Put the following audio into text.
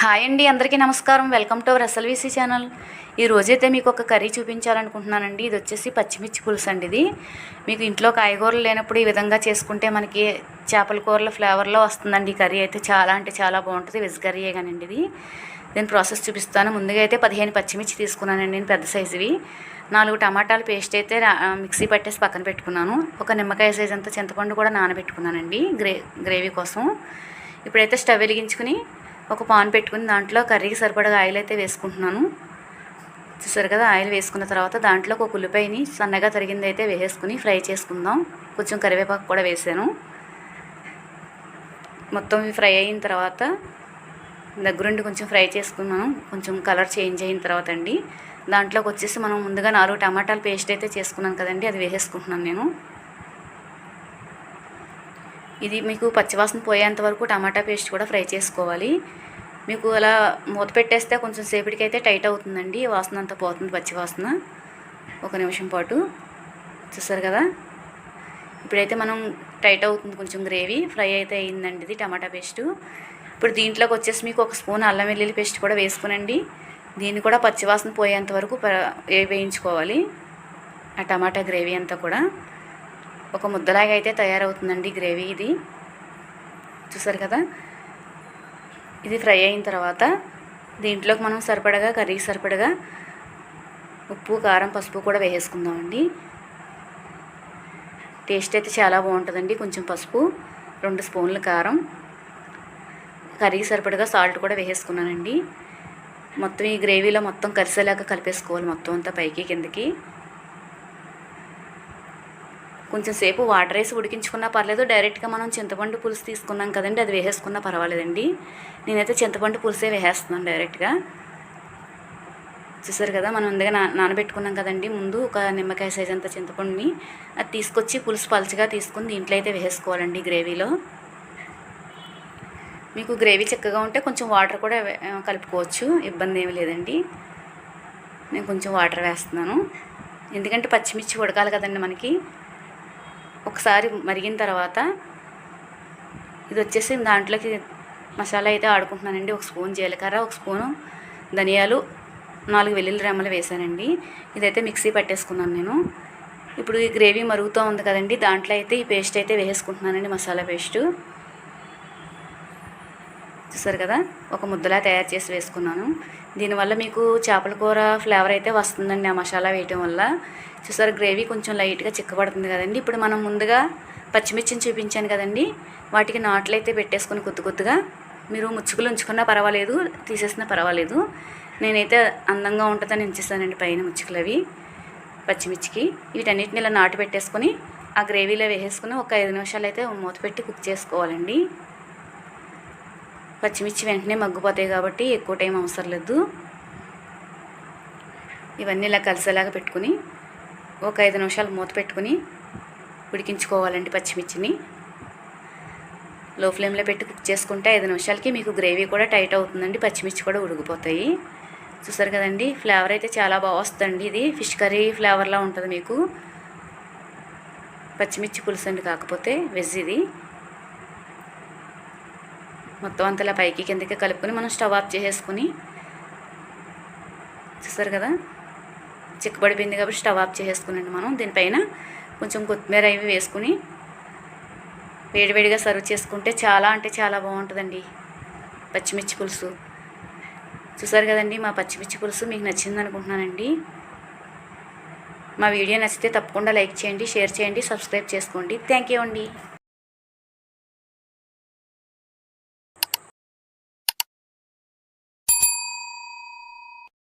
Hi అండి అందరికీ నమస్కారం. Welcome to our SLVC channel. ఈ రోజైతే మీకు ఒక కర్రీ చూపించాలనుకుంటున్నానండి. ఇది వచ్చేసి పచ్చిమిర్చి పులుసు అండి ఇది. మీకు ఇంట్లో కాయగూరలు లేనప్పుడు ఈ విధంగా చేసుకుంటే మనకి చేపల కూరల ఫ్లేవర్లో వస్తుందండి ఈ కర్రీ. అయితే చాలా అంటే చాలా బాగుంటుంది. వెజ్ కర్రీయే కానండి ఇది. నేను ప్రాసెస్ చూపిస్తాను. ముందుగా అయితే పదిహేను పచ్చిమిర్చి తీసుకున్నానండి నేను పెద్ద సైజువి. నాలుగు టమాటాలు పేస్ట్ అయితే మిక్సీ పట్టేసి పక్కన పెట్టుకున్నాను. ఒక నిమ్మకాయ సైజ్ అంత చింతపండు కూడా నానబెట్టుకున్నానండి గ్రే గ్రేవీ కోసం. ఇప్పుడైతే స్టవ్ వెలిగించుకుని ఒక పాన్ పెట్టుకుని దాంట్లో కర్రీకి సరిపడగా ఆయిల్ అయితే వేసుకుంటున్నాను. చూసారు కదా ఆయిల్ వేసుకున్న తర్వాత దాంట్లో ఒక ఉల్లిపాయని సన్నగా తరిగింది అయితే వేసేసుకుని ఫ్రై చేసుకుందాం. కొంచెం కరివేపాకు కూడా వేసాను. మొత్తం ఫ్రై అయిన తర్వాత దగ్గరుండి కొంచెం ఫ్రై చేసుకున్నాను. కొంచెం కలర్ చేంజ్ అయిన తర్వాత అండి. దాంట్లోకి వచ్చేసి మనం ముందుగా నాలుగు టమాటాలు పేస్ట్ అయితే చేసుకున్నాను కదండి అది వేసేసుకుంటున్నాను నేను. ఇది మీకు పచ్చివాసన పోయేంత వరకు టమాటా పేస్ట్ కూడా ఫ్రై చేసుకోవాలి. మీకు అలా మూత పెట్టేస్తే కొంచెం సేపటికైతే టైట్ అవుతుందండి. వాసన అంతా పోతుంది పచ్చివాసన. ఒక నిమిషం పాటు. చూసారు కదా? ఇప్పుడైతే మనం టైట్ అవుతుంది కొంచెం గ్రేవీ. ఫ్రై అయితే అయిందండి ఇది టమాటా పేస్టు. ఇప్పుడు దీంట్లోకి వచ్చేసి మీకు ఒక స్పూన్ అల్లం వెల్లుల్లి పేస్ట్ కూడా వేసుకునండి. దీన్ని కూడా పచ్చివాసన పోయేంత వరకు వేయించుకోవాలి. ఆ టమాటా గ్రేవీ అంతా కూడా. ఒక ముద్దలాగా అయితే తయారవుతుందండి గ్రేవీ ఇది. చూసారు కదా? ఇది ఫ్రై అయిన తర్వాత దీంట్లోకి మనం సరిపడగా కర్రీకి సరిపడగా ఉప్పు కారం పసుపు కూడా వేసేసుకుందామండి. టేస్ట్ అయితే చాలా బాగుంటుందండి. కొంచెం పసుపు రెండు స్పూన్ల కారం కర్రీకి సరిపడగా సాల్ట్ కూడా వేసేసుకున్నానండి. మొత్తం ఈ గ్రేవీలో మొత్తం కలిసేలాగా కలిపేసుకోవాలి మొత్తం అంతా పైకి కిందకి. కొంచెం సేపు వాటర్ వేసి ఉడికించుకున్నా పర్లేదు డైరెక్ట్గా మనం చింతపండు పులుసు తీసుకున్నాం కదండి అది వేసేసుకున్నా పర్వాలేదండి. నేనైతే చింతపండు పులుసే వేసేస్తున్నాను డైరెక్ట్గా చూసారు కదా మనం ముందుగా నా నానబెట్టుకున్నాం కదండి ముందు ఒక నిమ్మకాయ సైజ్ అంత చింతపండుని అది తీసుకొచ్చి పులుసు పలుచగా తీసుకుని దీంట్లో అయితే వేసేసుకోవాలండి గ్రేవీలో మీకు గ్రేవీ చక్కగా ఉంటే కొంచెం వాటర్ కూడా కలుపుకోవచ్చు ఇబ్బంది ఏమీ లేదండి. నేను కొంచెం వాటర్ వేస్తున్నాను. ఎందుకంటే పచ్చిమిర్చి ఉడకాలి కదండి మనకి. ఒకసారి మరిగిన తర్వాత ఇది వచ్చేసి దాంట్లోకి మసాలా అయితే ఆడుకుంటున్నానండి. ఒక స్పూన్ జీలకర్ర ఒక స్పూను ధనియాలు నాలుగు వెల్లుల్లి రెమ్మలు వేసానండి ఇదైతే మిక్సీ పట్టేసుకున్నాను నేను. ఇప్పుడు ఈ గ్రేవీ మరుగుతూ ఉంది కదండి దాంట్లో అయితే ఈ పేస్ట్ అయితే వేసుకుంటున్నానండి మసాలా పేస్టు. చూసారు కదా? ఒక ముద్దలా తయారు చేసి వేసుకున్నాను. దీనివల్ల మీకు చేపల కూర ఫ్లేవర్ అయితే వస్తుందండి ఆ మసాలా వేయటం వల్ల. చూసారు గ్రేవీ కొంచెం లైట్గా చిక్కబడుతుంది కదండి. ఇప్పుడు మనం ముందుగా పచ్చిమిర్చిని చూపించాను కదండి. వాటికి నాట్లు అయితే పెట్టేసుకుని కొద్ది కొద్దిగా మీరు ముచ్చుకులు ఉంచుకున్నా పర్వాలేదు తీసేసినా పర్వాలేదు. నేనైతే అందంగా ఉంటుందని ఉంచేసానండి పైన ముచ్చుకులు అవి పచ్చిమిర్చికి. వీటన్నిటిని ఇలా నాటు పెట్టేసుకొని ఆ గ్రేవీలో వేసేసుకుని ఒక ఐదు నిమిషాలు అయితే మూత పెట్టి కుక్ చేసుకోవాలండి. పచ్చిమిర్చి వెంటనే మగ్గిపోతాయి కాబట్టి ఎక్కువ టైం అవసరం లేదు. ఇవన్నీ ఇలా కలిసేలాగా పెట్టుకుని ఒక ఐదు నిమిషాలు మూత పెట్టుకుని ఉడికించుకోవాలండి పచ్చిమిర్చిని. లో ఫ్లేమ్లో పెట్టి కుక్ చేసుకుంటే ఐదు నిమిషాలకి మీకు గ్రేవీ కూడా టైట్ అవుతుందండి పచ్చిమిర్చి కూడా ఉడికిపోతాయి. చూసారు కదండి ఫ్లేవర్ అయితే చాలా బాగా వస్తుందండి ఇది. ఫిష్ కర్రీ ఫ్లేవర్లా ఉంటుంది మీకు. పచ్చిమిర్చి పులుసు అండి కాకపోతే వెజ్ ఇది. మొత్తం అంతలా పైకి కిందకి కలుపుకొని మనం స్టవ్ ఆఫ్ చేసేసుకుని చూసారు కదా? చిక్కబడిపోయింది కాబట్టి స్టవ్ ఆఫ్ చేసేసుకునండి మనం. దీనిపైన కొంచెం కొత్తిమీర అవి వేసుకుని వేడివేడిగా సర్వ్ చేసుకుంటే చాలా అంటే చాలా బాగుంటుందండి. పచ్చిమిర్చి పులుసు. చూసారు కదండి? మా పచ్చిమిర్చి పులుసు మీకు నచ్చింది అనుకుంటున్నానండి. మా వీడియో నచ్చితే తప్పకుండా లైక్ చేయండి షేర్ చేయండి సబ్స్క్రైబ్ చేసుకోండి. థ్యాంక్ యూ అండి.